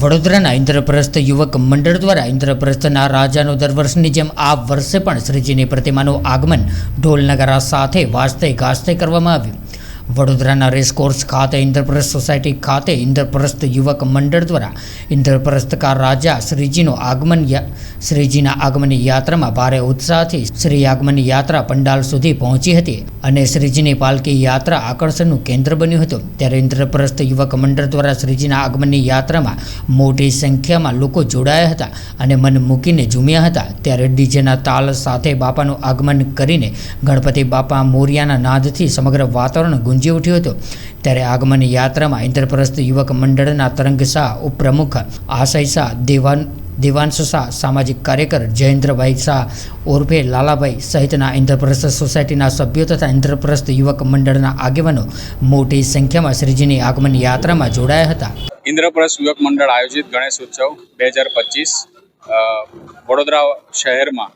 વડોદરાના ઇન્દ્રપ્રસ્થ યુવક મંડળ દ્વારા ઇન્દ્રપ્રસ્થના રાજાનો દર વર્ષની જેમ આ વર્ષે પણ શ્રીજીની પ્રતિમાનું આગમન ઢોલ નગારા સાથે વાજતે ગાજતે કરવામાં આવ્યું. વડોદરાના રેસકોર્સ ખાતે ઇન્દ્રપ્રસ્થ સોસાયટી ખાતે ઇન્દ્રપ્રસ્થ યુવક મંડળ દ્વારા ઇન્દ્રપ્રસ્થકાર રાજા શ્રીજીનું આગમન શ્રીજીના આગમનની યાત્રામાં ભારે ઉત્સાહથી શ્રી આગમનની યાત્રા પંડાલ સુધી પહોંચી હતી અને શ્રીજીની પાલકી યાત્રા આકર્ષણનું કેન્દ્ર બન્યું હતું. ત્યારે ઇન્દ્રપ્રસ્થ યુવક મંડળ દ્વારા શ્રીજીના આગમનની યાત્રામાં મોટી સંખ્યામાં લોકો જોડાયા હતા અને મન મૂકીને ઝૂમ્યા હતા. ત્યારે ડીજેના તાલ સાથે બાપાનું આગમન કરીને ગણપતિ બાપા મોરિયાના નાદથી સમગ્ર વાતાવરણ ગુંજી ઉઠ્યું હતો. ત્યારે આગમન યાત્રામાં ઇન્દ્રપ્રસ્થ યુવક મંડળના તરંગ શાહ, ઉપપ્રમુખ આશય શાહ, દેવાન, દેવાંશ શાહ, સામાજિક કાર્યકર જયેન્દ્રભાઈ શાહ ઓરફે લાલાભાઈ સહિતના ઇન્દ્રપ્રસ્થ સોસાયટીના સભ્યો તથા ઇન્દ્રપ્રસ્થ યુવક મંડળના આગેવાનો મોટી સંખ્યામાં શ્રીજીની આગમન યાત્રામાં જોડાયા હતા. ઇન્દ્રપ્રસ્થ યુવક મંડળ આયોજિત ગણેશ ઉત્સવ બે હજાર પચીસ વડોદરા શહેરમાં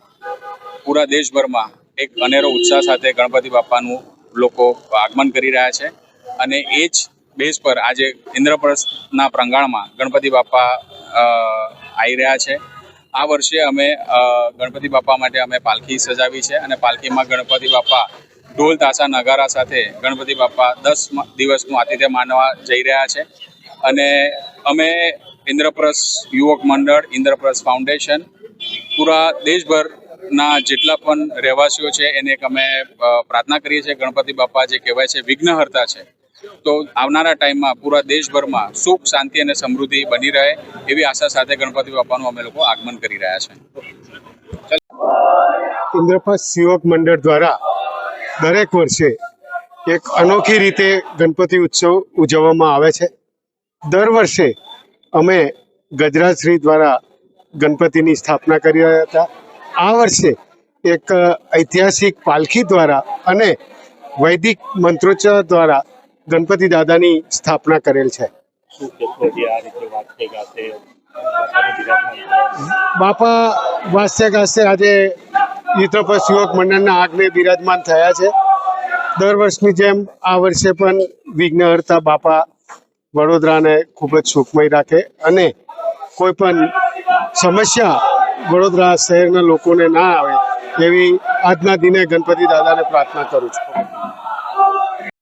પૂરા દેશભરમાં એક અનેરો ઉત્સાહ સાથે ગણપતિ બાપાનું લોકો આગમન કરી રહ્યા છે. અને એ જ બેઝ પર આજે ઇન્દ્રપ્રસ્થના પ્રાંગણમાં ગણપતિ બાપા આવી રહ્યા છે. આ વર્ષે અમે ગણપતિ બાપા માટે અમે પાલખી સજાવી છે અને પાલખીમાં ગણપતિ બાપા ઢોલ, તાસા, નગારા સાથે ગણપતિ બાપા દસ દિવસનું આતિથ્ય માનવા જઈ રહ્યા છે. અને અમે ઇન્દ્રપ્રસ્થ યુવક મંડળ, ઇન્દ્રપ્રસ્થ ફાઉન્ડેશન પૂરા દેશભરના જેટલા પણ રહેવાસીઓ છે, એને એક અમે પ્રાર્થના કરીએ છીએ. ગણપતિ બાપા જે કહેવાય છે, વિઘ્નહર્તા છે. તો આવનારા ટાઈમમાં પૂરા દેશભરમાં સુખ, શાંતિ અને સમૃદ્ધિ બની રહે એવી આશા સાથે ગણપતિ બાપાનું અમે લોકો આગમન કરી રહ્યા છે. ઇન્દ્રપ્રસ્થ સેવક મંડળ દ્વારા દરેક વર્ષે એક અનોખી રીતે ગણપતિ ઉત્સવ ઉજવવામાં આવે છે. દર વર્ષે અમે ગજરાજશ્રી દ્વારા ગણપતિની સ્થાપના કરી રહ્યા હતા. આ વર્ષે એક ઐતિહાસિક પાલખી દ્વારા અને વૈદિક મંત્રોચ્ચાર દ્વારા ગણપતિ દાદાની સ્થાપના કરેલ છે? બાપા વાસ્ય ગાસ્ય આજે યુદ્ધપસ યુવક મંડળના આગને બિરાજમાન થયા છે દર વર્ષની જેમ આ વર્ષે પણ વિઘ્નહર્તા બાપા વડોદરાને ખૂબ જ સુખમય રાખે અને કોઈ પણ સમસ્યા વડોદરા શહેરના લોકોને ના આવે એવી આજના દિને ગણપતિ દાદાને પ્રાર્થના કરું છું.